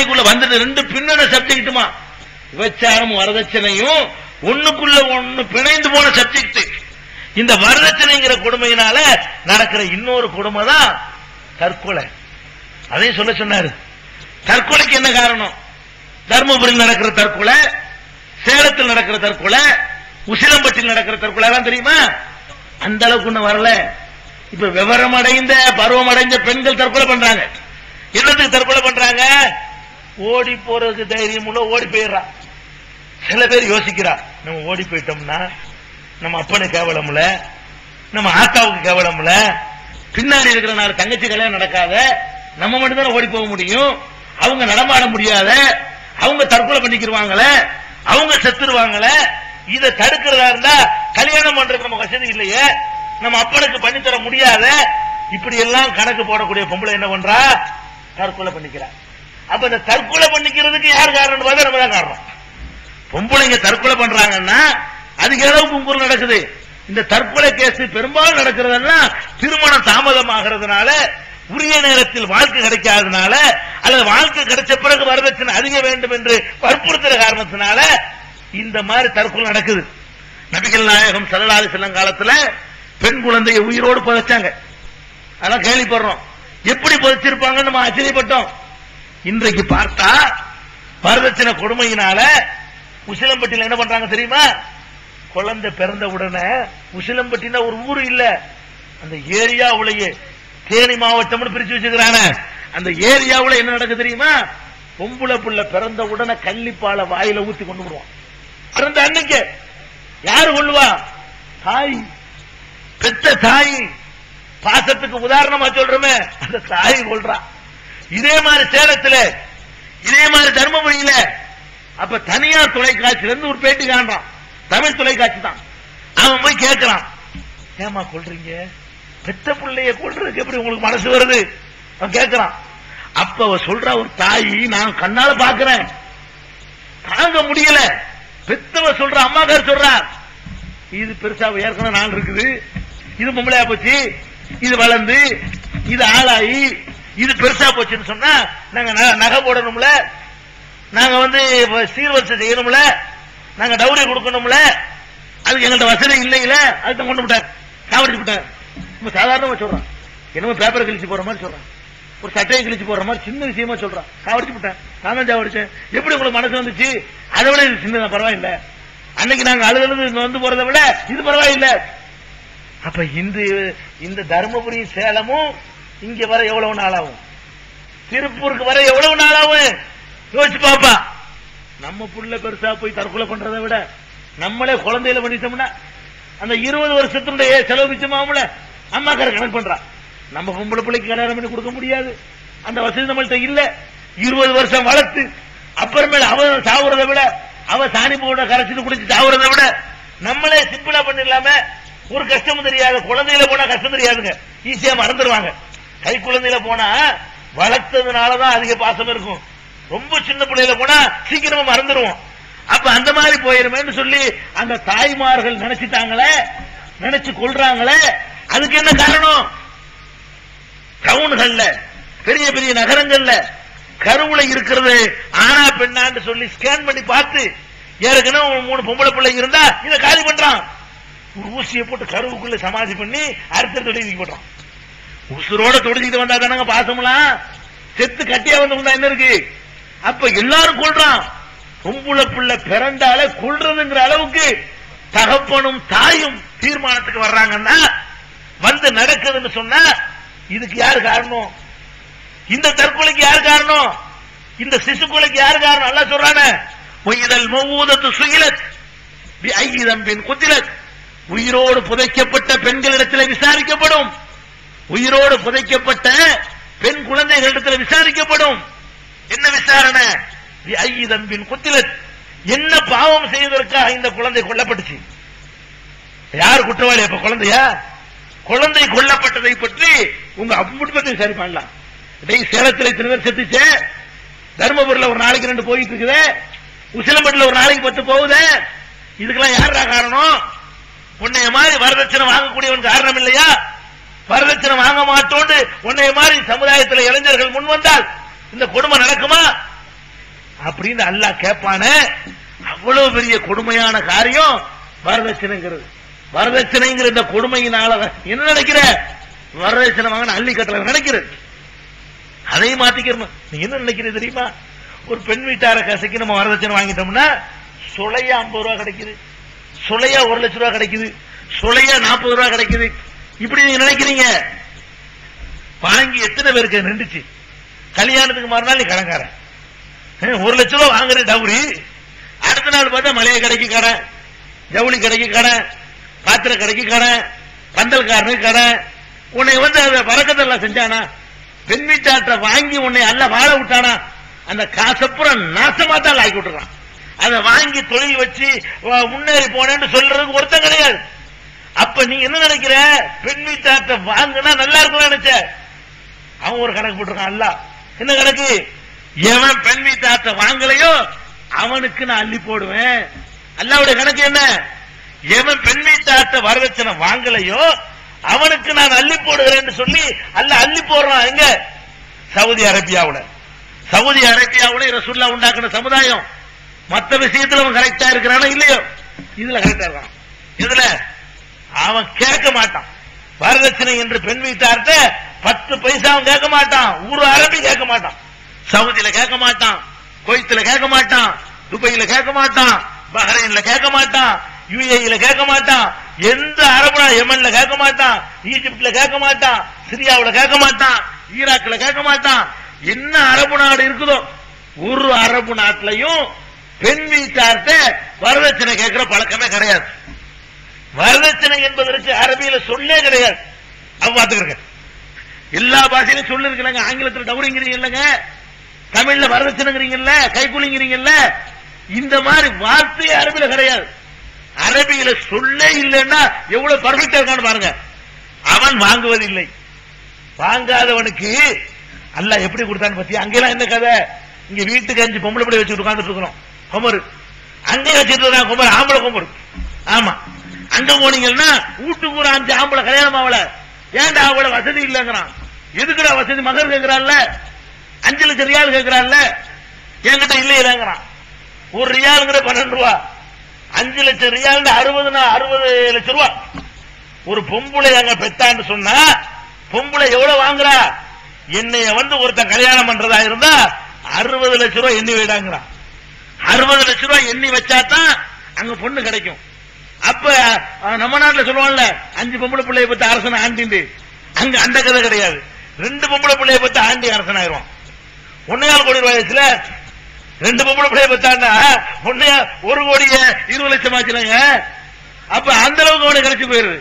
பிரச்சனைக்குள்ள வந்துட்டு ரெண்டு பின்னண சப்ஜெக்ட்டுமா. விபச்சாரம் வரதட்சணையும் ஒண்ணுக்குள்ள ஒண்ணு பிணைந்து போன சப்ஜெக்ட் இந்த வரதட்சணைங்கிற கொடுமையினால நடக்கிற இன்னொரு கொடுமை தான் தற்கொலை. அதையும் சொல்ல சொன்னாரு. தற்கொலைக்கு என்ன காரணம்? தர்மபுரியில் நடக்கிற தற்கொலை சேலத்தில் நடக்கிற தற்கொலை உசிலம்பட்டியில் நடக்கிற தற்கொலை எல்லாம் தெரியுமா? அந்த அளவுக்கு ஒண்ணு வரல. இப்ப விவரம் அடைந்த பருவம் அடைந்த பெண்கள் தற்கொலை பண்றாங்க. என்னத்துக்கு தற்கொலை பண்றாங்க? ஓடி போறதுக்கு தைரியம் உள்ள ஓடி போயிடுறா. சில பேர் யோசிக்கிறா நம்ம ஓடி போயிட்டோம்னா நம்ம அப்பனுக்கு கேவலம்ல நம்ம ஆத்தாவுக்கு கேவலம்ல பின்னாடி இருக்கிற நாலு தங்கச்சி கல்யாணம் நடக்காத நம்ம மட்டும் தானே ஓடி போக முடியும் அவங்க நடமாட முடியாத அவங்க தற்கொலை பண்ணிக்கிருவாங்களே அவங்க செத்துருவாங்களே இதை தடுக்கிறதா இருந்தா கல்யாணம் பண்றதுக்கு நம்ம வசதி இல்லையே நம்ம அப்பனுக்கு பண்ணி தர முடியாத இப்படி எல்லாம் கணக்கு போடக்கூடிய பொம்பளை என்ன பண்றா? தற்கொலை பண்ணிக்கிறான் அப்ப இந்த தற்கொலை பண்ணிக்கிறதுக்கு யார் காரணம்? பார்த்தா நம்ம தான் காரணம். பொம்பளைங்க தற்கொலை பண்றாங்கன்னா அதுக்கு அளவுக்கு கும்பல் நடக்குது. இந்த தற்கொலை கேஸ் பெரும்பாலும் நடக்கிறதுனா திருமணம் தாமதமாகிறதுனால உரிய நேரத்தில் வாழ்க்கை கிடைக்காதனால அல்லது வாழ்க்கை கிடைச்ச பிறகு வரதட்சணை அதிக வேண்டும் என்று வற்புறுத்துற காரணத்தினால இந்த மாதிரி தற்கொலை நடக்குது. நபிகள் நாயகம் சல்லல்லாஹு செல்லம் காலத்துல பெண் குழந்தையை உயிரோடு புதைச்சாங்க. அதெல்லாம் கேள்விப்படுறோம். எப்படி புதைச்சிருப்பாங்கன்னு நம்ம ஆச்சரியப்பட்டோம். இன்றைக்கு பார்த்தா வரதட்சணை கொடுமையினால உசிலம்பட்டியில் என்ன பண்றாங்க தெரியுமா? குழந்தை பிறந்த உடனே உசிலம்பட்டினா ஒரு ஊரு இல்ல. அந்த ஏரியாவுலயே தேனி மாவட்டம்னு பிரிச்சு வச்சுக்கிறான அந்த ஏரியாவுல என்ன நடக்குது தெரியுமா? பொம்பளை புள்ள பிறந்த உடனே கள்ளிப்பால வாயில ஊத்தி கொண்டு விடுவான் பிறந்த அன்னைக்கு யாரு கொள்ளுவா தாய். பெத்த தாய். பாசத்துக்கு உதாரணமா சொல்றோமே அந்த தாய் கொள்றா இதே மாதிரி சேலத்துல இதே மாதிரி தர்மபுரியில அப்ப தனியார் தொலைக்காட்சியில இருந்து ஒரு பேட்டி காண்றான். தமிழ் தொலைக்காட்சி தான். அவன் போய் கேட்கிறான். ஏமா கொள்றீங்க பெத்த பிள்ளைய கொள்றதுக்கு எப்படி உங்களுக்கு மனசு வருது? அவன் கேட்கிறான். அப்ப அவ சொல்ற ஒரு தாய் நான் கண்ணால பாக்குறேன். தாங்க முடியல. பெத்தவ சொல்ற அம்மாக்கார் சொல்றார். இது பெருசா ஏற்கனவே நாள் இருக்குது. இது பொம்பளையா போச்சு. இது வளர்ந்து இது ஆளாயி இது பெருசா போச்சுன்னு சொன்னா நாங்க நகை போடணும்ல. நாங்க வந்து சீர்வரிசை செய்யணும்ல. நாங்க டவுரி கொடுக்கணும்ல. அதுக்கு எங்கள்ட்ட வசதி இல்லைங்கள அதுக்கு கொண்டு விட்டார் சாவடிச்சு விட்டார் நம்ம சாதாரணமா சொல்றான் என்னமோ பேப்பர் கிழிச்சு போற மாதிரி சொல்றான் ஒரு சட்டையை கிழிச்சு போற மாதிரி சின்ன விஷயமா சொல்றான் சாவடிச்சு விட்டேன் நான் தான் சாவடிச்சேன். எப்படி உங்களுக்கு மனசு வந்துச்சு? அதை விட இது சின்னதான் பரவாயில்ல. அன்னைக்கு நாங்க அழுது வந்து போறதை விட இது பரவாயில்ல. அப்ப இந்த இந்த தருமபுரி சேலமும் இங்க வர எவ்வளவு நாள் ஆகும் திருப்பூருக்கு வர எவ்வளவு நாள் ஆகும் யோசிச்சு பாப்பா. நம்ம புள்ள பெருசா போய் தற்கொலை பண்றதை விட நம்மளே குழந்தையில பண்ணிட்டோம்னா அந்த இருபது வருஷத்தினுடைய செலவு மிச்சமாகும்ல? அம்மாக்கார கணக்கு பண்றா. நம்ம பொம்பளை பிள்ளைக்கு கல்யாணம் பண்ணி கொடுக்க முடியாது. அந்த வசதி நம்மள்கிட்ட இல்ல. இருபது வருஷம் வளர்த்து அப்புறமேல அவ சாவுறதை விட அவ சாணி போட கரைச்சிட்டு குடிச்சு சாவுறதை விட நம்மளே சிம்பிளா பண்ணிடலாம. ஒரு கஷ்டமும் தெரியாது. குழந்தையில போனா கஷ்டம் தெரியாதுங்க. ஈஸியா மறந்துடுவாங்க. கை குழந்தையில போனா வளர்த்ததுனாலதான் அதிக பாசம் இருக்கும். ரொம்ப சின்ன பிள்ளையில போனா சீக்கிரமா மறந்துடுவோம். அப்ப அந்த மாதிரி போயிருமேன்னு சொல்லி அந்த தாய்மார்கள் நினைச்சிட்டாங்களே நினைச்சு கொள்றாங்களே அதுக்கு என்ன காரணம்? டவுன்கள்ல பெரிய பெரிய நகரங்கள்ல கருவுல இருக்கிறது ஆனா பெண்ணான்னு சொல்லி ஸ்கேன் பண்ணி பார்த்து ஏற்கனவே மூணு பொம்பளை பிள்ளை இருந்தா இதை காலி பண்றான். ஒரு ஊசியை போட்டு கருவுக்குள்ள சமாதி பண்ணி அடுத்த தொழில் போடுறான். உசுரோட தொடிச்சிட்டு வந்தா தானங்க பாசம்லாம் செத்து கட்டியா வந்து என்ன இருக்கு? அப்ப எல்லாரும் கொள்றான் பொம்புள பிள்ளை பிறந்தால கொள்றதுங்கிற அளவுக்கு தகப்பனும் தாயும் தீர்மானத்துக்கு வர்றாங்கன்னா வந்து நடக்குதுன்னு சொன்னா இதுக்கு யார் காரணம்? இந்த தற்கொலைக்கு யார் காரணம்? இந்த சிசு கொலைக்கு யார் காரணம்? அல்ல சொல்றானே. உயிரல் மௌதத்து சுயிலத் பி ஐயிதம் பின் குத்திலத். உயிரோடு புதைக்கப்பட்ட பெண்களிடத்தில் விசாரிக்கப்படும். உயிரோடு புதைக்கப்பட்ட பெண் குழந்தைகளிடத்தில் விசாரிக்கப்படும். என்ன விசாரணை? பி ஐயிதம் குத்திலத். என்ன பாவம் செய்வதற்காக இந்த குழந்தை கொல்லப்பட்டுச்சு? யார் குற்றவாளி அப்ப குழந்தையா? குழந்தை கொல்லப்பட்டதை பற்றி உங்க குடும்பத்தை சரி பண்ணலாம். டேய் சேலத்துல இத்தனை பேர் செத்துச்சே. தர்மபுரியில ஒரு நாளைக்கு ரெண்டு போயிட்டு இருக்குது உசிலம்பட்டில் ஒரு நாளைக்கு பத்து போகுது. இதுக்கெல்லாம் யாரா காரணம்? உன்னைய மாதிரி வரதட்சணை வாங்கக்கூடியவன் காரணம் இல்லையா? வரதட்சணை வாங்க மாட்டோன்னு உன்னைய மாதிரி சமுதாயத்தில் இளைஞர்கள் முன் வந்தால் இந்த கொடுமை நடக்குமா? அப்படின்னு அல்லாஹ் கேட்பானே. அவ்வளவு பெரிய கொடுமையான காரியம் வரதட்சணைங்கிறது. வரதட்சணைங்கிற இந்த கொடுமையினால என்ன நினைக்கிற? வரதட்சணை வாங்க அள்ளி கட்டளை நினைக்கிறது அதையும் மாத்திக்கிறோம் நீ என்ன நினைக்கிறது தெரியுமா? ஒரு பெண் வீட்டார கசைக்கு நம்ம வரதட்சணை வாங்கிட்டோம்னா சுளையா ஐம்பது ரூபா கிடைக்குது. சுளையா ஒரு லட்ச ரூபா கிடைக்குது. சுளையா நாற்பது ரூபா கிடைக்குது. இப்படி நீங்க நினைக்கிறீங்க? வாங்கி எத்தனை பேருக்கு நின்றுச்சு? கல்யாணத்துக்கு மறுநாள் நீ கடங்காரன் ஒரு லட்சம் ரூபா வாங்குற டவுரி. அடுத்த நாள் பார்த்தா மளிகை கடைக்கு கடை ஜவுளி கடைக்கு கடை பாத்திர கடைக்கு கடை பந்தல்காரனுக்கு கடை. உன்னை வந்து அதை பறக்கத்தெல்லாம் செஞ்சானா? பெண் வாங்கி உன்னை அல்ல வாழ விட்டானா? அந்த காசப்புறம் நாசமா தான் ஆக்கி விட்டுறான். அதை வாங்கி தொழில் வச்சு முன்னேறி போனேன்னு சொல்றதுக்கு ஒருத்தன் கிடையாது. அப்ப நீ என்ன நினைக்கிற? பெண் வீட்டாட்ட வாங்கினா நல்லா இருக்கும் நினைச்ச. அவன் ஒரு கணக்கு போட்டிருக்கான் அல்ல. என்ன கணக்கு? எவன் பெண் வீட்டாட்ட வாங்கலையோ அவனுக்கு நான் அள்ளி போடுவேன். அல்லாவுடைய கணக்கு என்ன? எவன் பெண் வீட்டாட்ட வரதட்சணை வாங்கலையோ அவனுக்கு நான் அள்ளி போடுகிறேன்னு சொல்லி அல்ல அள்ளி போடுறான். எங்க? சவுதி அரேபியாவுல. சவுதி அரேபியாவுல ரசுல்லா உண்டாக்குன சமுதாயம். மத்த விஷயத்துல அவன் கரெக்டா இருக்கிறானோ இல்லையோ? இதுல கரெக்டா இருக்கான். இதுல அவன் கேட்க மாட்டான் வரதட்சணை என்று பெண் வீட்டார்ட்ட பத்து பைசா அவன் கேட்க மாட்டான் ஒரு அரபி கேட்க மாட்டான் சவுதியில கேட்க மாட்டான் குவைத்துல கேட்க மாட்டான் துபையில கேட்க மாட்டான் பஹ்ரைன்ல கேட்க மாட்டான் யுஏஇல கேட்க மாட்டான் எந்த அரபு எமன்ல கேட்க மாட்டான் ஈஜிப்ட்ல கேட்க மாட்டான் சிரியாவுல கேட்க மாட்டான் ஈராக்ல கேட்க மாட்டான் என்ன அரபு நாடு இருக்குதோ ஒரு அரபு நாட்டிலையும் பெண் வீட்டார்ட்ட வரதட்சணை கேட்கிற பழக்கமே கிடையாது வரதட்சணை என்பதற்கு அரபியில சொல்லே கிடையாது. அவ பாத்துக்கிறங்க எல்லா பாஷையிலும் சொல்லு இருக்குல்லங்க ஆங்கிலத்தில் டவுரிங்கிறீங்க இல்லங்க தமிழ்ல வரதட்சணைங்கிறீங்கல்ல கைகூலிங்கிறீங்கல்ல. இந்த மாதிரி வார்த்தை அரபியில கிடையாது. அரபியில சொல்லே இல்லைன்னா எவ்வளவு பர்ஃபெக்டா இருக்கான்னு பாருங்க. அவன் வாங்குவதில்லை. வாங்காதவனுக்கு அல்ல எப்படி கொடுத்தான்னு பத்தி அங்கெல்லாம் என்ன கதை? இங்க வீட்டுக்கு அஞ்சு பொம்பளை பிள்ளை வச்சுட்டு உட்காந்துட்டு இருக்கிறோம். குமரு. அங்கே வச்சுட்டு இருக்கான் குமர். ஆம்பளை குமரு. ஆமா. அங்க போனீங்கன்னா வீட்டுக்கு ஒரு அஞ்சு ஆம்பளை கல்யாணம் ஆகல. ஏன்டா அவள வசதி இல்லைங்கிறான். எதுக்குடா வசதி? மகர் கேட்கிறான்ல அஞ்சு லட்சம் ரியால் கேட்கிறான்ல என்கிட்ட இல்ல இல்லைங்கிறான் ஒரு ரியாலுங்கிற பன்னெண்டு ரூபா. அஞ்சு லட்சம் ரியால் அறுபதுனா அறுபது லட்சம் ரூபா. ஒரு பொம்பளை அங்க பெத்தான்னு சொன்னா பொம்பளை எவ்வளவு வாங்குறா? என்னைய வந்து ஒருத்தன் கல்யாணம் பண்றதா இருந்தா அறுபது லட்சம் ரூபாய் எண்ணி வைடாங்கிறான். அறுபது லட்சம் ரூபாய் எண்ணி வச்சாதான் அங்க பொண்ணு கிடைக்கும். அப்ப நம்ம நாட்டுல சொல்லுவாங்கல்ல அஞ்சு பொம்பளை பிள்ளைய பத்தி அரசன் ஆண்டிண்டு. அங்க அந்த கதை கிடையாது. ரெண்டு பொம்பளை பிள்ளைய பத்தி ஆண்டி அரசன் ஆயிரும் ஒன்னையால் கோடி ரூபாய்ல ரெண்டு பொம்பளை பிள்ளைய பத்தாண்டா ஒன்னே ஒரு கோடிய இருபது லட்சம் ஆச்சுனாங்க அப்ப அந்த அளவுக்கு அவனுக்கு கிடைச்சு போயிருது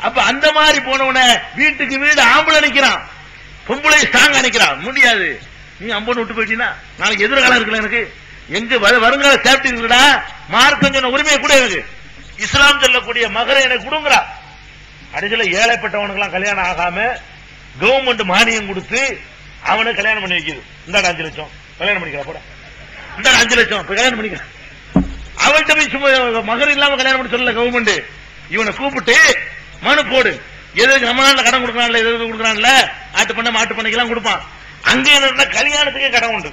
அப்ப அந்த மாதிரி போனவன வீட்டுக்கு வீடு ஆம்பளை நிக்கிறான் பொம்பளை ஸ்ட்ராங்கா நிக்கிறான் முடியாது. நீ அம்பன் விட்டு போயிட்டீங்கன்னா நாளைக்கு எதிர்காலம் இருக்குல்ல எனக்கு. எங்க வரு- வருங்கால சேஃப்டி இருக்குடா மார்க்கம் சொன்ன உரிமையை கூட எனக்கு. இஸ்லாம் சொல்லக்கூடிய மகரை எனக்கு கொடுங்கறா கடைசியில ஏழைப்பட்டவனுக்கெல்லாம் கல்யாணம் ஆகாம கவர்மெண்ட் மானியம் கொடுத்து அவனை கல்யாணம் பண்ணி வைக்குது இந்தாடா அஞ்சு லட்சம். கல்யாணம் பண்ணிக்கிறா போட. இந்தாடா அஞ்சு லட்சம். கல்யாணம் பண்ணிக்க அவள்கிட்ட போய் சும்மா மகர் இல்லாம கல்யாணம் பண்ணி சொல்லல கவர்மெண்ட் இவனை கூப்பிட்டு மனு போடு. எதுக்கு நம்ம நாட்டுல கடன் கொடுக்கறான்ல எது கொடுக்கறான்ல ஆட்டு பண்ண மாட்டு பண்ணைக்கெல்லாம் கொடுப்பான். அங்க என்ன கல்யாணத்துக்கே கடன் உண்டு.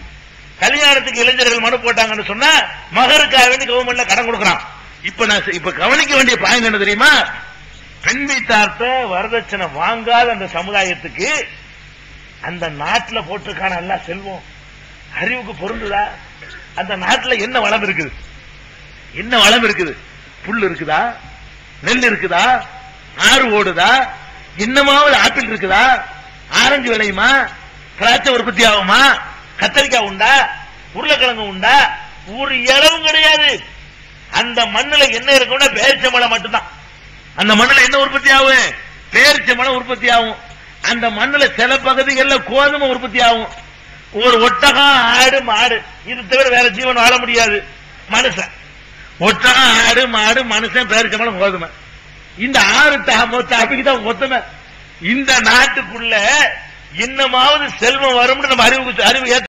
கல்யாணத்துக்கு இளைஞர்கள் மனு போட்டாங்கன்னு சொன்னா மகருக்காக வேண்டி கவர்மெண்ட்ல கடன் கொடுக்கறான். இப்ப நான் இப்ப கவனிக்க வேண்டிய பாயிண்ட் என்ன தெரியுமா? பெண் வீட்டார்த்த வரதட்சணை வாங்காத அந்த சமுதாயத்துக்கு அந்த நாட்டில் போட்டிருக்கான எல்லா செல்வம் அறிவுக்கு பொருந்துதா? அந்த நாட்டில் என்ன வளம் இருக்குது? என்ன வளம் இருக்குது? புல் இருக்குதா? நெல் இருக்குதா? ஆறு ஓடுதா? இன்னமாவது ஆப்பிள் இருக்குதா? ஆரஞ்சு விளையுமா? திராட்சை உற்பத்தி ஆகுமா? கத்தரிக்காய் உண்டா? உருளைக்கிழங்கு உண்டா? ஒரு இளவும் கிடையாது. அந்த மண்ணுல என்ன இருக்கும்னா பேரிச்ச மலை மட்டும்தான். அந்த மண்ணுல என்ன உற்பத்தி ஆகும்? பேரிச்ச மலை உற்பத்தி ஆகும். அந்த மண்ணுல சில பகுதிகளில் கோதுமை உற்பத்தி ஆகும். ஒரு ஒட்டகம் ஆடு மாடு. இது தவிர வேற ஜீவன் வாழ முடியாது. மனுஷன். ஒட்டகம் ஆடு மாடு மனுஷன் பேரிச்ச மலை கோதுமை. இந்த ஆறு டாபிக் தான் ஒத்துமை. இந்த நாட்டுக்குள்ள இன்னமாவது செல்வம் வரும்னு நம்ம அறிவுக்கு அறிவு